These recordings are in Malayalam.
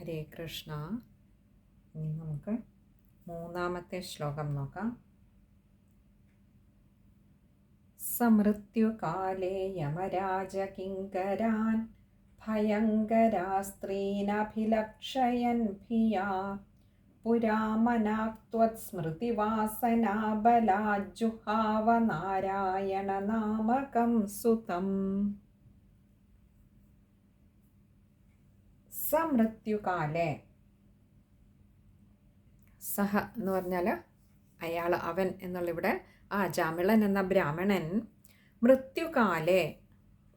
ഹരേ കൃഷ്ണ. ഇനി നമുക്ക് മൂന്നാമത്തെ ശ്ലോകം നോക്കാം. സമൃത്യുകാലേ യമരാജകിങ്കരാൻ ഭയങ്കരാസ്ത്രീനഭിലക്ഷയൻ ഭിയാ. പുരാമനാക്ത്വത്സ്മൃതിവാസനാബലാജുഹാവ നാരായണ നാമകം സുതം. സമൃത്യുകാലേ. സഹ എന്ന് പറഞ്ഞാൽ അയാൾ അവൻ എന്നുള്ള ഇവിടെ ആ ജാമിളൻ എന്ന ബ്രാഹ്മണൻ മൃത്യുകാലേ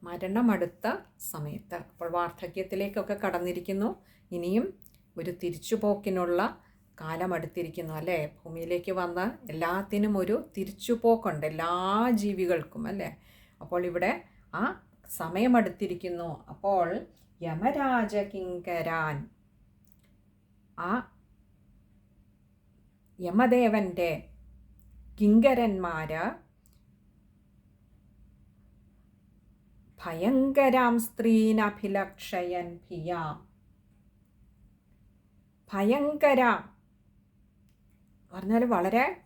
മരണമടുത്ത സമയത്ത്. അപ്പോൾ വാർദ്ധക്യത്തിലേക്കൊക്കെ കടന്നിരിക്കുന്നു. ഇനിയും ഒരു തിരിച്ചുപോക്കിനുള്ള കാലമടുത്തിരിക്കുന്നു അല്ലേ? ഭൂമിയിലേക്ക് വന്ന എല്ലാത്തിനും ഒരു തിരിച്ചുപോക്കുണ്ട് എല്ലാ ജീവികൾക്കും അല്ലേ? അപ്പോൾ ഇവിടെ ആ സമയമടുത്തിരിക്കുന്നു. അപ്പോൾ യമരാജകിങ്കരാൻ. ആ യമദേവന്റെ കിങ്കരന്മാര് ഭയങ്കരാം സ്ത്രീനഭിലക്ഷയൻ ഭിയാം. ഭയങ്കര. പറഞ്ഞാൽ വളരെ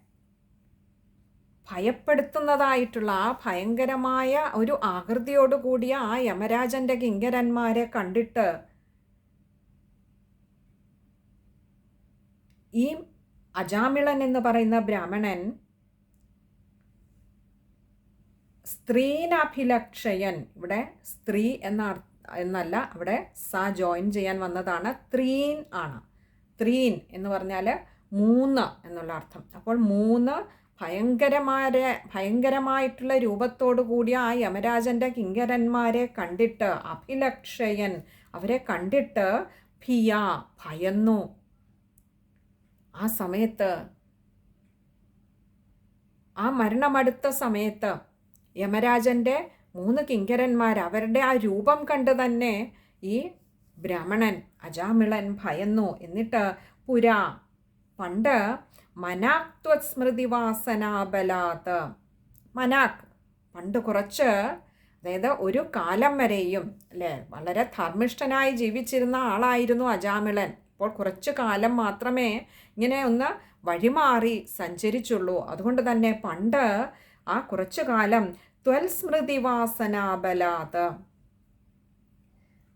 ഭയപ്പെടുത്തുന്നതായിട്ടുള്ള ആ ഭയങ്കരമായ ഒരു ആകൃതിയോട് കൂടിയ ആ യമരാജന്റെ കിങ്കരന്മാരെ കണ്ടിട്ട് ഈ അജാമിളൻ എന്ന് പറയുന്ന ബ്രാഹ്മണൻ സ്ത്രീനഭിലക്ഷയൻ ഇവിടെ സ്ത്രീ എന്ന എന്നല്ല അവിടെ സ ജോയിൻ ചെയ്യാൻ വന്നതാണ് ത്രീൻ ആണ്. ത്രീൻ എന്ന് പറഞ്ഞാൽ മൂന്ന് എന്നുള്ള അർത്ഥം. അപ്പോൾ മൂന്ന് ഭയങ്കരമായ ഭയങ്കരമായിട്ടുള്ള രൂപത്തോടു കൂടിയ ആ യമരാജന്റെ കിങ്കരന്മാരെ കണ്ടിട്ട് അഭിലക്ഷയൻ അവരെ കണ്ടിട്ട് ഭിയ ഭയന്നു. ആ സമയത്ത് ആ മരണമടുത്ത സമയത്ത് യമരാജന്റെ മൂന്ന് കിങ്കരന്മാർ അവരുടെ ആ രൂപം കണ്ട് തന്നെ ഈ ബ്രാഹ്മണൻ അജാമിളൻ ഭയന്നു. എന്നിട്ട് പുരാ പണ്ട് മനാക്ത്വസ്മൃതിവാസനാബലാത് മനാക് പണ്ട് കുറച്ച് അതായത് ഒരു കാലം വരെയും അല്ലേ? വളരെ ധർമ്മിഷ്ഠനായി ജീവിച്ചിരുന്ന ആളായിരുന്നു അജാമിളൻ. അപ്പോൾ കുറച്ച് കാലം മാത്രമേ ഇങ്ങനെ ഒന്ന് വഴിമാറി സഞ്ചരിച്ചുള്ളൂ. അതുകൊണ്ട് തന്നെ പണ്ട് ആ കുറച്ചു കാലം ത്വൽസ്മൃതിവാസനാബലാത്.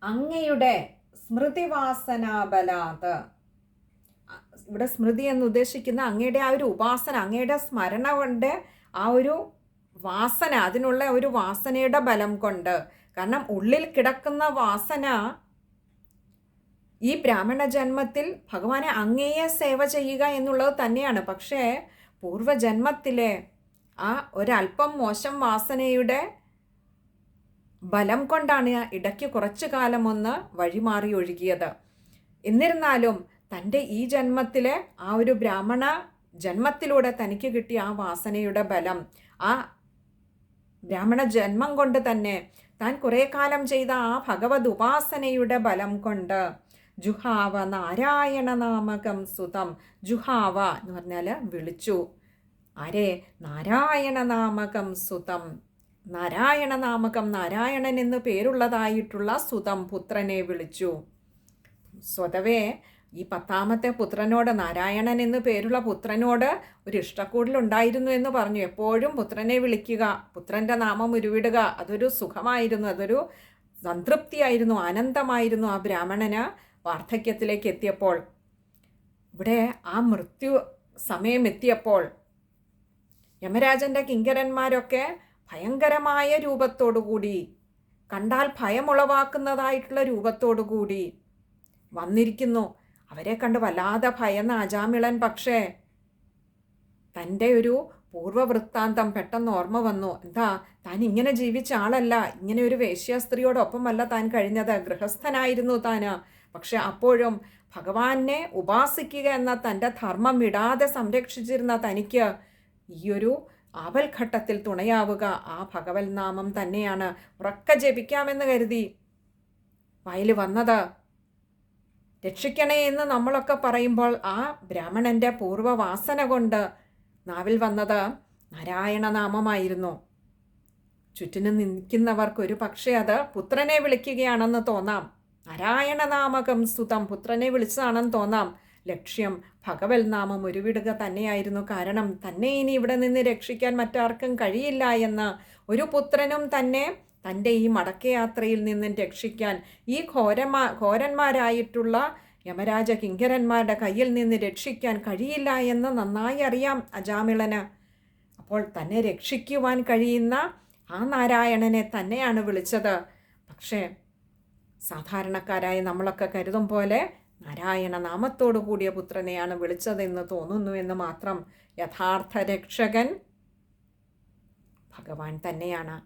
അങ്ങയുടെ സ്മൃതിവാസനാബലാത്. ഇവിടെ സ്മൃതി എന്ന് ഉദ്ദേശിക്കുന്ന അങ്ങയുടെ ആ ഒരു ഉപാസന അങ്ങയുടെ സ്മരണ കൊണ്ട് ആ ഒരു വാസന അതിനുള്ള ഒരു വാസനയുടെ ബലം കൊണ്ട്. കാരണം ഉള്ളിൽ കിടക്കുന്ന വാസന ഈ ബ്രാഹ്മണ ജന്മത്തിൽ ഭഗവാനെ അങ്ങേയെ സേവ ചെയ്യുക എന്നുള്ളത് തന്നെയാണ്. പക്ഷേ പൂർവജന്മത്തിലെ ആ ഒരല്പം മോശം വാസനയുടെ ബലം കൊണ്ടാണ് ഇടയ്ക്ക് കുറച്ചു കാലമൊന്ന് വഴിമാറി ഒഴുകിയത്. എന്നിരുന്നാലും തന്റെ ഈ ജന്മത്തിലെ ആ ഒരു ബ്രാഹ്മണ ജന്മത്തിലൂടെ തനിക്ക് കിട്ടിയ ആ വാസനയുടെ ബലം ആ ബ്രാഹ്മണ ജന്മം കൊണ്ട് തന്നെ താൻ കുറേ കാലം ചെയ്ത ആ ഭഗവത് ഉപാസനയുടെ ബലം കൊണ്ട് ജുഹാവ നാരായണ നാമകം സുതം ജുഹാവ എന്ന് പറഞ്ഞാൽ വിളിച്ചു. ആരെ? നാരായണ നാമകം സുതം. നാരായണ നാമകം നാരായണൻ എന്ന് പേരുള്ളതായിട്ടുള്ള സുതം പുത്രനെ വിളിച്ചു. സ്വതവേ ഈ പത്താമത്തെ പുത്രനോട് നാരായണൻ എന്ന് പേരുള്ള പുത്രനോട് ഒരു ഇഷ്ടക്കൂടലുണ്ടായിരുന്നു എന്ന് പറഞ്ഞു. എപ്പോഴും പുത്രനെ വിളിക്കുക പുത്രന്റെ നാമം ഉരുവിടുക അതൊരു സുഖമായിരുന്നു അതൊരു സംതൃപ്തിയായിരുന്നു ആനന്ദമായിരുന്നു ആ ബ്രാഹ്മണന് വാർദ്ധക്യത്തിലേക്ക് എത്തിയപ്പോൾ. ഇവിടെ ആ മൃത്യു സമയം എത്തിയപ്പോൾ യമരാജന്റെ കിങ്കരന്മാരൊക്കെ ഭയങ്കരമായ രൂപത്തോടുകൂടി കണ്ടാൽ ഭയമുളവാക്കുന്നതായിട്ടുള്ള രൂപത്തോടുകൂടി വന്നിരിക്കുന്നു. അവരെ കണ്ട് വല്ലാതെ ഭയന്ന അജാമിളൻ പക്ഷേ തന്റെ ഒരു പൂർവവൃത്താന്തം പെട്ടെന്ന് ഓർമ്മ വന്നു. എന്താ താൻ ഇങ്ങനെ ജീവിച്ച ആളല്ല. ഇങ്ങനെ ഒരു വേശ്യാസ്ത്രീയോടൊപ്പമല്ല താൻ കഴിഞ്ഞത്. ഗൃഹസ്ഥനായിരുന്നു താൻ. പക്ഷെ അപ്പോഴും ഭഗവാനെ ഉപാസിക്കുക എന്ന തന്റെ ധർമ്മം വിടാതെ സംരക്ഷിച്ചിരുന്ന തനിക്ക് ഈയൊരു ആപൽഘട്ടത്തിൽ തുണയാവുക ആ ഭഗവൽ നാമം തന്നെയാണ്. ഉറക്ക ജപിക്കാമെന്ന് കരുതി വയൽ വന്നത്. രക്ഷിക്കണേ എന്ന് നമ്മളൊക്കെ പറയുമ്പോൾ ആ ബ്രാഹ്മണന്റെ പൂർവവാസന കൊണ്ട് നാവിൽ വന്നത് നാരായണനാമമായിരുന്നു ചുറ്റിനും നിൽക്കുന്നവർക്ക് ഒരു പക്ഷേ അത് പുത്രനെ വിളിക്കുകയാണെന്ന് തോന്നാം. നാരായണനാമകം സുതം പുത്രനെ വിളിച്ചതാണെന്ന് തോന്നാം. ലക്ഷ്യം ഭഗവൽ നാമം ഉരുവിടുക തന്നെയായിരുന്നു കാരണം തന്നെ ഇനി ഇവിടെ നിന്ന് രക്ഷിക്കാൻ മറ്റാർക്കും കഴിയില്ല എന്ന് ഒരു പുത്രനും തന്നെ തന്റെ ഈ മടക്കയാത്രയിൽ നിന്നും രക്ഷിക്കാൻ ഈ ഘോരമാ ഘോരന്മാരായിട്ടുള്ള യമരാജ കിങ്കരന്മാരുടെ കയ്യിൽ നിന്ന് രക്ഷിക്കാൻ കഴിയില്ല എന്ന് നന്നായി അറിയാം അജാമിളന്. അപ്പോൾ തന്നെ രക്ഷിക്കുവാൻ കഴിയുന്ന ആ നാരായണനെ തന്നെയാണ് വിളിച്ചത്. പക്ഷേ സാധാരണക്കാരായി നമ്മളൊക്കെ കരുതും പോലെ നാരായണ നാമത്തോടു കൂടിയ പുത്രനെയാണ് വിളിച്ചതെന്ന് തോന്നുന്നു എന്ന് മാത്രം യഥാർത്ഥ രക്ഷകൻ ഭഗവാൻ തന്നെയാണ്.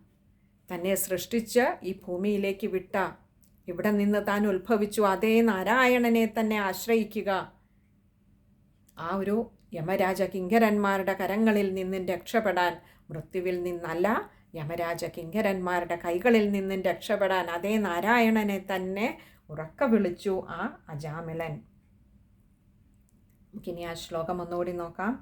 തന്നെ സൃഷ്ടിച്ച് ഈ ഭൂമിയിലേക്ക് വിട്ട. ഇവിടെ നിന്ന് താൻ ഉത്ഭവിച്ചു. അതേ നാരായണനെ തന്നെ ആശ്രയിക്കുക. ആ ഒരു യമരാജ കിങ്കരന്മാരുടെ കരങ്ങളിൽ നിന്നും രക്ഷപ്പെടാൻ മൃത്യുവിൽ നിന്നല്ല യമരാജ കിങ്കരന്മാരുടെ കൈകളിൽ നിന്നും രക്ഷപ്പെടാൻ അതേ നാരായണനെ തന്നെ ഉറക്ക വിളിച്ചു ആ അജാമിലൻ നമുക്കിനി ആ ശ്ലോകം ഒന്നുകൂടി നോക്കാം.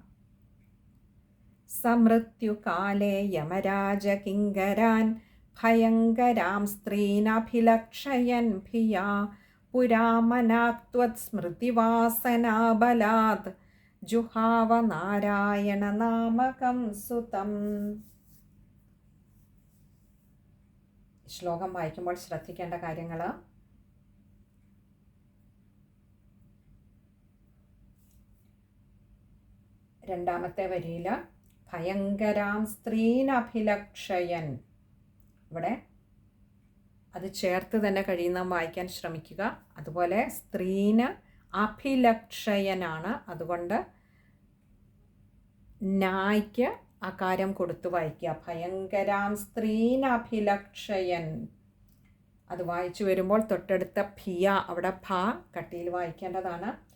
സമൃത്യുകാലേ യമരാജ കിങ്കരാൻ ഭയങ്കരാം സ്ത്രീനഭിലക്ഷയൻ ഭിയാ പുരാമനാക്ത്വസ്മൃതിവാസനാബലാത് ജുഹാവ നാരായണ നാമകം സുതം. ശ്ലോകം വായിക്കുമ്പോൾ ശ്രദ്ധിക്കേണ്ട കാര്യങ്ങൾ രണ്ടാമത്തെ വരിയിൽ ഭയങ്കരാം സ്ത്രീനഭിലക്ഷയൻ ഇവിടെ. അത് ചേർത്ത് തന്നെ കഴിയുന്ന വായിക്കാൻ ശ്രമിക്കുക. അതുപോലെ സ്ത്രീന് അഭിലക്ഷയനാണ്. അതുകൊണ്ട് നായ്ക്ക് അകാരം കൊടുത്തു വായിക്കുക. ഭയങ്കരാം സ്ത്രീനഭിലക്ഷയൻ അത് വായിച്ചു വരുമ്പോൾ തൊട്ടടുത്ത ഭിയ അവിടെ ഭ കട്ടിയിൽ വായിക്കേണ്ടതാണ്.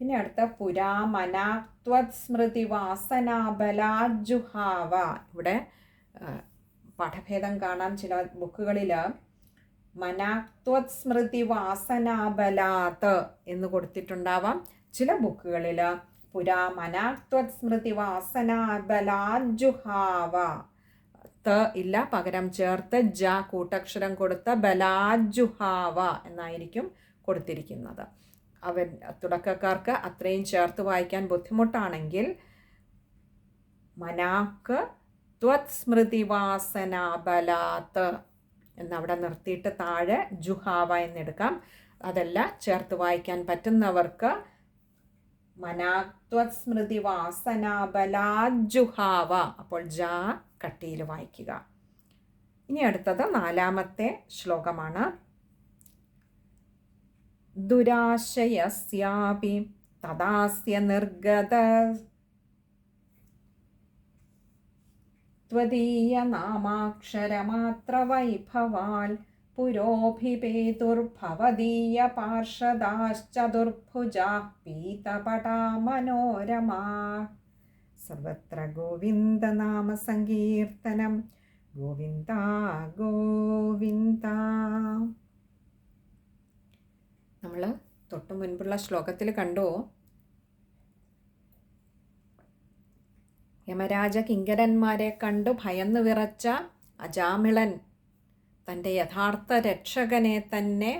പിന്നെ അടുത്ത പുരാമനാത്വസ്മൃതി വാസനാബലാജുഹാവ ഇവിടെ പാഠഭേദം കാണാം ചില ബുക്കുകളിൽ മനാത്വസ്മൃതി വാസനാബലാത്ത് എന്ന് കൊടുത്തിട്ടുണ്ടാവാം. ചില ബുക്കുകളിൽ പുരാ മനാത്വസ്മൃതി വാസനാബലാജുഹാവ ത ഇല്ല പകരം ചേർത്ത് ജ കൂട്ടക്ഷരം കൊടുത്ത ബലാജുഹാവ എന്നായിരിക്കും കൊടുത്തിരിക്കുന്നത്. അവൻ തുടക്കക്കാർക്ക് അത്രയും ചേർത്ത് വായിക്കാൻ ബുദ്ധിമുട്ടാണെങ്കിൽ മനാക്ക് ത്വത്സ്മൃതിവാസനാബലാത്ത് എന്നവിടെ നിർത്തിയിട്ട് താഴെ ജുഹാവ എന്നെടുക്കാം. അതല്ല ചേർത്ത് വായിക്കാൻ പറ്റുന്നവർക്ക് മനാത്വസ്മൃതി വാസനാബലാജുഹാവ അപ്പോൾ ജാ കട്ടിയിൽ വായിക്കുക. ഇനി അടുത്തത് നാലാമത്തെ ശ്ലോകമാണ്. ദുരാശയസ്യാപി തദാസ്യ നിർഗത त्वदीयनामाक्षरमात्रवैभवाल् पुरोभिपेतुर्भवदीयपार्षदाश्चतुर्भुजाः पीतपटा मनोरमा सर्वत्र गोविन्दनामसङ्कीर्तनं ഗോവിന്ദ ഗോവിന്ദ നമ്മൾ തൊട്ടു മുൻപുള്ള ശ്ലോകത്തിൽ കണ്ടു യമരാജ കിങ്കരന്മാരെ കണ്ടു ഭയന്നു വിറച്ച അജാമിളൻ തന്റെ യഥാർത്ഥ രക്ഷകനെ തന്നെ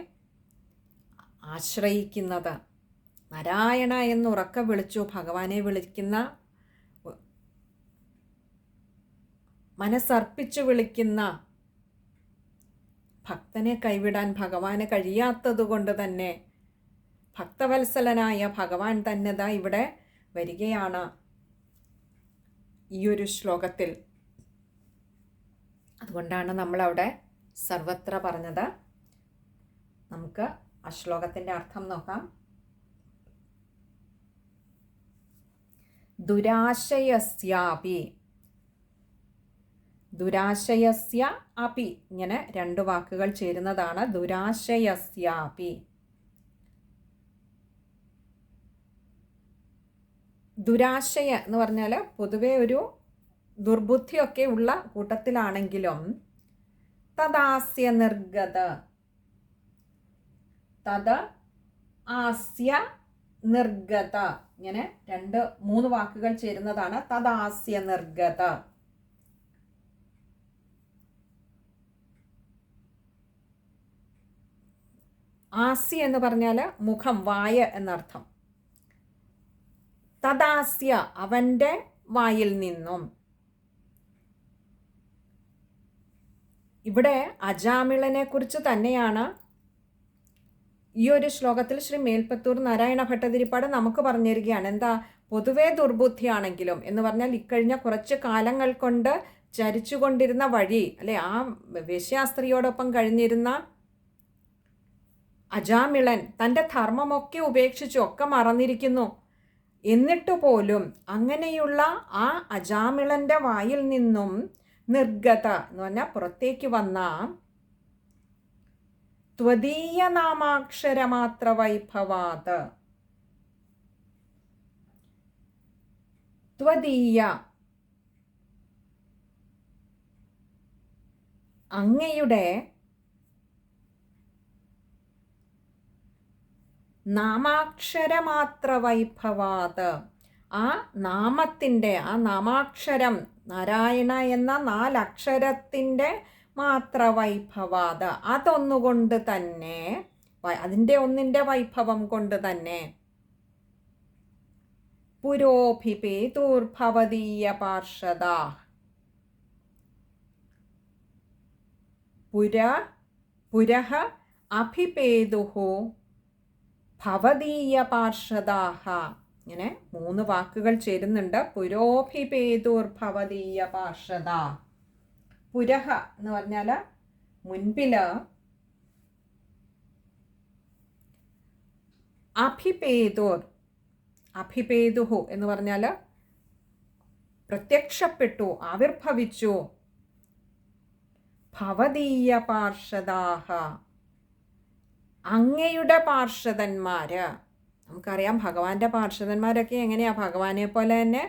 ആശ്രയിക്കുന്നത്. നാരായണ എന്നുറക്ക വിളിച്ചു ഭഗവാനെ വിളിക്കുന്ന മനസ്സർപ്പിച്ചു വിളിക്കുന്ന ഭക്തനെ കൈവിടാൻ ഭഗവാന് കഴിയാത്തതുകൊണ്ട് തന്നെ ഭക്തവത്സലനായ ഭഗവാൻ തന്നെ ഇവിടെ വരികയാണ്. ഈ ഒരു ശ്ലോകത്തിൽ. അതുകൊണ്ടാണ് നമ്മളവിടെ സർവത്ര പറഞ്ഞത്. നമുക്ക് ആ ശ്ലോകത്തിന്റെ അർത്ഥം നോക്കാം. ദുരാശയസ്യാപി. ദുരാശയസ്യ അപി ഇങ്ങനെ രണ്ട് വാക്കുകൾ ചേരുന്നതാണ് ദുരാശയസ്യാപി. ദുരാശയ എന്ന് പറഞ്ഞാൽ പൊതുവെ ഒരു ദുർബുദ്ധിയൊക്കെ ഉള്ള കൂട്ടത്തിലാണെങ്കിലും തദാസ്യ നിർഗത. തത് ആസ്യ നിർഗത. ഇങ്ങനെ രണ്ട് മൂന്ന് വാക്കുകൾ ചേരുന്നതാണ് തദാസ്യ നിർഗത. ആസി എന്ന് പറഞ്ഞാൽ മുഖം വായ എന്നർത്ഥം. തദാസ്യ അവന്റെ വായിൽ നിന്നും. ഇവിടെ അജാമിളനെ കുറിച്ച് തന്നെയാണ് ഈ ഒരു ശ്ലോകത്തിൽ ശ്രീ മേൽപ്പത്തൂർ നാരായണ ഭട്ടതിരിപ്പാട് നമുക്ക് പറഞ്ഞു തരികയാണ് എന്താ? പൊതുവേ ദുർബുദ്ധിയാണെങ്കിലും എന്ന് പറഞ്ഞാൽ ഇക്കഴിഞ്ഞ കുറച്ച് കാലങ്ങൾ കൊണ്ട് ചരിച്ചുകൊണ്ടിരുന്ന വഴി അല്ലെ? ആ വേശ്യാസ്ത്രീയോടൊപ്പം കഴിഞ്ഞിരുന്ന അജാമിളൻ തന്റെ ധർമ്മമൊക്കെ ഉപേക്ഷിച്ചു ഒക്കെ മറന്നിരിക്കുന്നു. എന്നിട്ട് പോലും അങ്ങനെയുള്ള ആ അജാമിളന്റെ വായിൽ നിന്നും നിർഗത എന്ന് പറഞ്ഞാൽ പുറത്തേക്ക് വന്ന ത്വദീയ നാമാക്ഷരമാത്ര വൈഭവാത്. ത്വദീയ. അങ്ങയുടെ നാമാക്ഷരമാത്ര വൈഭവാത് ആ നാമത്തിന്റെ ആ നാമാക്ഷരം നാരായണ എന്ന നാലക്ഷരത്തിന്റെ മാത്ര വൈഭവാത് അതൊന്നുകൊണ്ട് തന്നെ അതിന്റെ ഒന്നിന്റെ വൈഭവം കൊണ്ട് തന്നെ പുരോഭിപേതൂർഭവതീയ പാർഷദ. പുര പുരഹ അഭിപേതുഹു ഭവതീയ പാർഷദാഹ ഇങ്ങനെ മൂന്ന് വാക്കുകൾ ചേരുന്നുണ്ട്. പുരോഭിപേതുർഭവതീയ പാർഷദ പുരഹ എന്ന് പറഞ്ഞാൽ മുൻപിൽ അഭിപേതുർ അഭിപേതുഹു എന്ന് പറഞ്ഞാൽ പ്രത്യക്ഷപ്പെട്ടു ആവിർഭവിച്ചു. ഭവതീയ പാർഷദാഹ അങ്ങയുടെ പാർഷദന്മാര്. നമുക്കറിയാം ഭഗവാന്റെ പാർഷദന്മാരൊക്കെ എങ്ങനെയാണ് ഭഗവാനെ പോലെ തന്നെ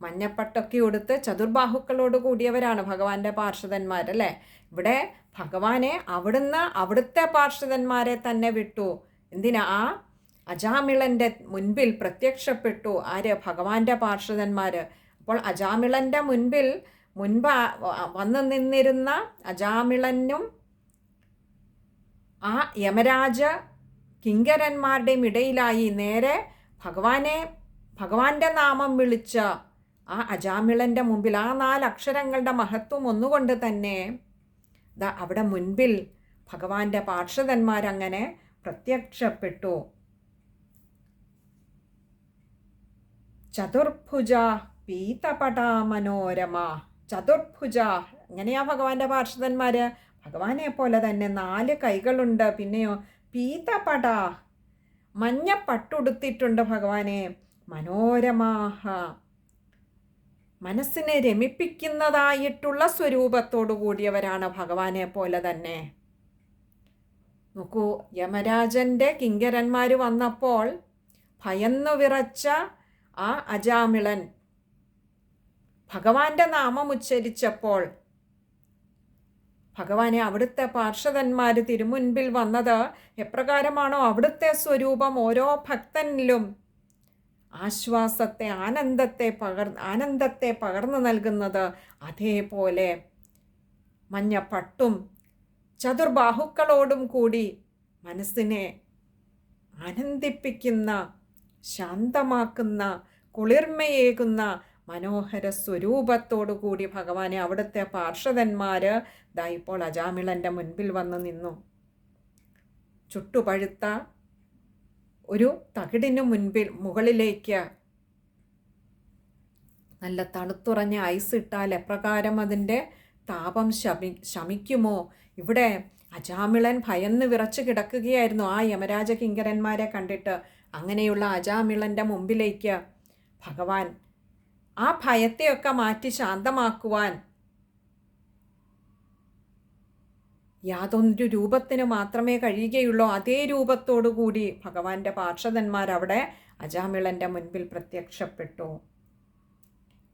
മഞ്ഞപ്പട്ടൊക്കെ ഉടുത്ത് ചതുർബാഹുക്കളോട് കൂടിയവരാണ് ഭഗവാന്റെ പാർഷദന്മാരല്ലേ? ഇവിടെ ഭഗവാനെ അവിടുന്ന് അവിടുത്തെ പാർഷദന്മാരെ തന്നെ വിട്ടു. എന്തിനാ? ആ അജാമിളന്റെ മുൻപിൽ പ്രത്യക്ഷപ്പെട്ടു. ആര്? ഭഗവാന്റെ പാർഷദന്മാർ അപ്പോൾ അജാമിളന്റെ മുൻപിൽ മുൻപ് വന്നു നിന്നിരുന്ന അജാമിളനും ആ യമരാജ കിങ്കരന്മാരുടെയും ഇടയിലായി നേരെ ഭഗവാനെ ഭഗവാന്റെ നാമം വിളിച്ച ആ അജാമിളന്റെ മുമ്പിൽ ആ നാല് അക്ഷരങ്ങളുടെ മഹത്വം ഒന്നുകൊണ്ട് തന്നെ അവിടെ മുൻപിൽ ഭഗവാന്റെ പാർഷദന്മാരങ്ങനെ പ്രത്യക്ഷപ്പെട്ടു. ചതുർഭുജ പീതപടാ മനോരമ. ചതുർഭുജ എങ്ങനെയാ ഭഗവാന്റെ പാർഷദന്മാര് ഭഗവാനെ പോലെ തന്നെ നാല് കൈകളുണ്ട്. പിന്നെയോ പീതപട മഞ്ഞ പട്ടുടുത്തിട്ടുണ്ട് ഭഗവാനെ. മനോരമാഹ. മനസ്സിനെ രമിപ്പിക്കുന്നതായിട്ടുള്ള സ്വരൂപത്തോടു കൂടിയവരാണ് ഭഗവാനെ പോലെ തന്നെ. നോക്കൂ യമരാജന്റെ കിങ്കരന്മാർ വന്നപ്പോൾ ഭയന്നു വിറച്ച ആ അജാമിളൻ ഭഗവാന്റെ നാമം ഉച്ചരിച്ചപ്പോൾ ഭഗവാനെ അവിടുത്തെ പാർഷദന്മാർ തിരുമുൻപിൽ വന്നത് എപ്രകാരമാണോ അവിടുത്തെ സ്വരൂപം ഓരോ ഭക്തനിലും ആശ്വാസത്തെ ആനന്ദത്തെ പകർ ആനന്ദത്തെ പകർന്നു നൽകുന്നത് അതേപോലെ മഞ്ഞപ്പട്ടും ചതുർബാഹുക്കളോടും കൂടി മനസ്സിനെ ആനന്ദിപ്പിക്കുന്ന ശാന്തമാക്കുന്ന കുളിർമയേകുന്ന മനോഹര സ്വരൂപത്തോടു കൂടി ഭഗവാനെ അവിടുത്തെ പാർഷദന്മാർ ദാ ഇപ്പോൾ അജാമിളന്റെ മുൻപിൽ വന്ന് നിന്നു. ചുട്ടുപഴുത്ത ഒരു തകിടിനു മുൻപിൽ മുകളിലേക്ക് നല്ല തണുത്തുറഞ്ഞ ഐസ് ഇട്ടാൽ എപ്രകാരം അതിന്റെ താപം ശമി ശമിക്കുമോ? ഇവിടെ അജാമിളൻ ഭയന്ന് വിറച്ചു കിടക്കുകയായിരുന്നു ആ യമരാജ കിങ്കരന്മാരെ കണ്ടിട്ട്. അങ്ങനെയുള്ള അജാമിളന്റെ മുമ്പിലേക്ക് ഭഗവാൻ ആ ഭയത്തെയൊക്കെ മാറ്റി ശാന്തമാക്കുവാൻ യാതൊരു രൂപത്തിന് മാത്രമേ കഴിയുകയുള്ളൂ. അതേ രൂപത്തോടു കൂടി ഭഗവാന്റെ പാർഷദന്മാർ അവിടെ അജാമിളന്റെ മുൻപിൽ പ്രത്യക്ഷപ്പെട്ടു.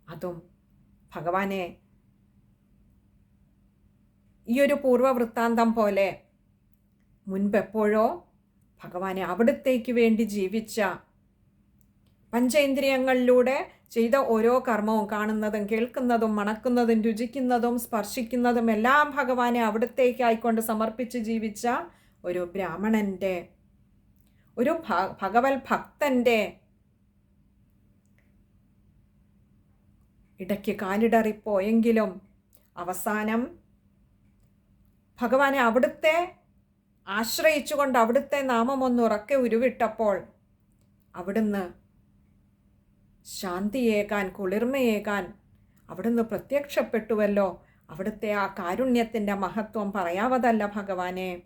അതും ഭഗവാനെ ഈ ഒരു പൂർവവൃത്താന്തം പോലെ മുൻപെപ്പോഴോ ഭഗവാനെ അവിടത്തേക്ക് വേണ്ടി ജീവിച്ച പഞ്ചേന്ദ്രിയങ്ങളിലൂടെ ചെയ്ത ഓരോ കർമ്മവും കാണുന്നതും കേൾക്കുന്നതും മണക്കുന്നതും രുചിക്കുന്നതും സ്പർശിക്കുന്നതും എല്ലാം ഭഗവാനെ അവിടുത്തേക്കായിക്കൊണ്ട് സമർപ്പിച്ച് ജീവിച്ച ഒരു ബ്രാഹ്മണന്റെ ഒരു ഭഗവത് ഭക്തന്റെ ഇടയ്ക്ക് കാലിടറിപ്പോയെങ്കിലും അവസാനം ഭഗവാനെ അവിടുത്തെ ആശ്രയിച്ചുകൊണ്ട് അവിടുത്തെ നാമം ഒന്ന് ഉറക്കെ ഉരുവിട്ടപ്പോൾ അവിടുന്ന് ശാന്തിയേകാൻ കുളിർമയേകാൻ. അവിടുന്ന് പ്രത്യക്ഷപ്പെട്ടുവല്ലോ. അവിടുത്തെ ആ കാരുണ്യത്തിന്റെ മഹത്വം പറയാവതല്ല ഭഗവാനെ.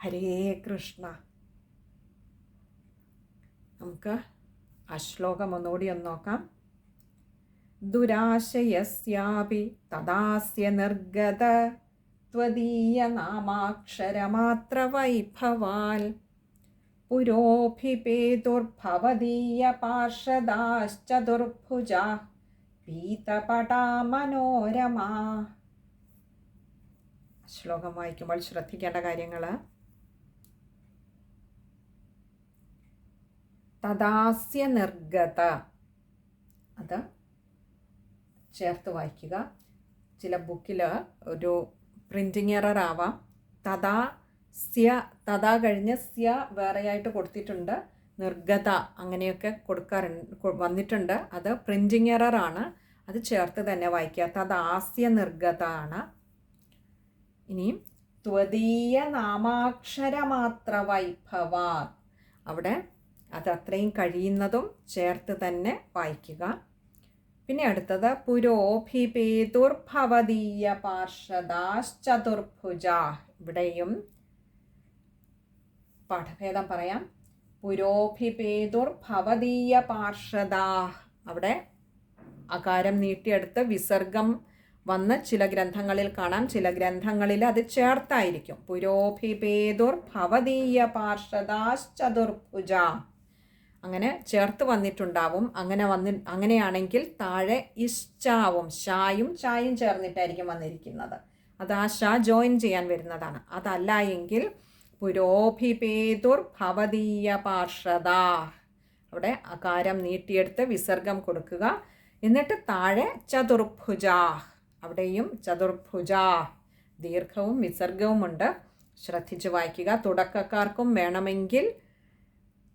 ഹരേ കൃഷ്ണ. നമുക്ക് ആ ശ്ലോകം ഒന്നുകൂടി ഒന്ന് നോക്കാം. ദുരാശയസ്യാപി തദാസ്യ നിർഗത. त्वदीयनामाक्षरमात्रवैभवाल् पुरोभिपेतुर्भवदीयपार्षदाश्चतुर्भुजा പീതപടാ മനോരമ ശ്ലോകം വായിക്കുമ്പോൾ ശ്രദ്ധിക്കേണ്ട കാര്യങ്ങൾ തദാസ്യ നിർഗത അത് ചേർത്ത് വായിക്കുക ചില ബുക്കിൽ ഒരു പ്രിന്റിങ് എറർ ആവാം. തഥാ സ്യ തഥാ കഴിഞ്ഞ് സ്യ വേറെയായിട്ട് കൊടുത്തിട്ടുണ്ട്. നിർഗത അങ്ങനെയൊക്കെ കൊടുക്കാറുണ്ട് വന്നിട്ടുണ്ട്. അത് പ്രിന്റിങ് എറർ ആണ്. അത് ചേർത്ത് തന്നെ വായിക്കുക. തഥാസ്യ നിർഗത ആണ്. ഇനിയും ത്വതീയ നാമാക്ഷരമാത്ര വൈഭവാ. അവിടെ അത് അത്രയും കഴിയുന്നതും ചേർത്ത് തന്നെ വായിക്കുക. പിന്നെ അടുത്തത് പുരോഭിപേതുർഭവതീയ പാർഷദാശ്ചതുർഭുജ ഇവിടെയും പാഠഭേദം പറയാം. പുരോഭിപേതുർഭവതീയ പാർഷദാ അവിടെ അകാരം നീട്ടിയെടുത്ത് വിസർഗം വന്ന് ചില ഗ്രന്ഥങ്ങളിൽ കാണാം. ചില ഗ്രന്ഥങ്ങളിൽ അത് ചേർത്തായിരിക്കും. പുരോഭിപേതുർഭവതീയ പാർഷദാശ്ചതുർഭുജ അങ്ങനെ ചേർത്ത് വന്നിട്ടുണ്ടാവും. അങ്ങനെ വന്നി അങ്ങനെയാണെങ്കിൽ താഴെ ഇഷ്ടാവും ഷായും ഷായും ചേർന്നിട്ടായിരിക്കും വന്നിരിക്കുന്നത്. അത് ആ ഷാ ജോയിൻ ചെയ്യാൻ വരുന്നതാണ്. അതല്ല എങ്കിൽ പുരോഭിപേതുർ ഭവതീയ പാർഷദ. അവിടെ അകാരം നീട്ടിയെടുത്ത് വിസർഗം കൊടുക്കുക. എന്നിട്ട് താഴെ ചതുർഭുജ. അവിടെയും ചതുർഭുജ. ദീർഘവും വിസർഗവുമുണ്ട്. ശ്രദ്ധിച്ച് വായിക്കുക. തുടക്കക്കാർക്കും വേണമെങ്കിൽ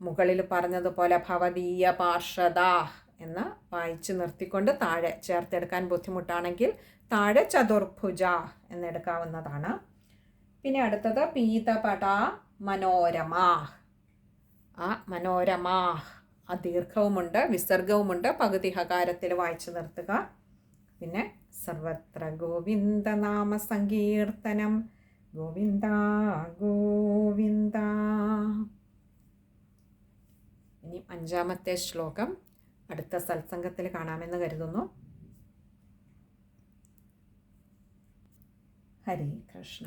മുകളിൽ പറഞ്ഞതുപോലെ ഭവതീയ പാർഷദാ എന്ന് വായിച്ച് നിർത്തിക്കൊണ്ട് താഴെ ചേർത്തെടുക്കാൻ ബുദ്ധിമുട്ടാണെങ്കിൽ താഴെ ചതുർഭുജ എന്നെടുക്കാവുന്നതാണ് പിന്നെ അടുത്തത് പീതപട മനോരമ. ആ മനോരമ ആ ദീർഘവുമുണ്ട് വിസർഗവുമുണ്ട്. പകുതി ഹകാരത്തിൽ വായിച്ചു നിർത്തുക. പിന്നെ സർവത്ര ഗോവിന്ദ നാമ സങ്കീർത്തനം. ഗോവിന്ദ ഗോവിന്ദ. ഇനി അഞ്ചാമത്തെ ശ്ലോകം അടുത്ത സത്സംഗത്തിൽ കാണാമെന്ന് കരുതുന്നു. ഹരേ കൃഷ്ണ.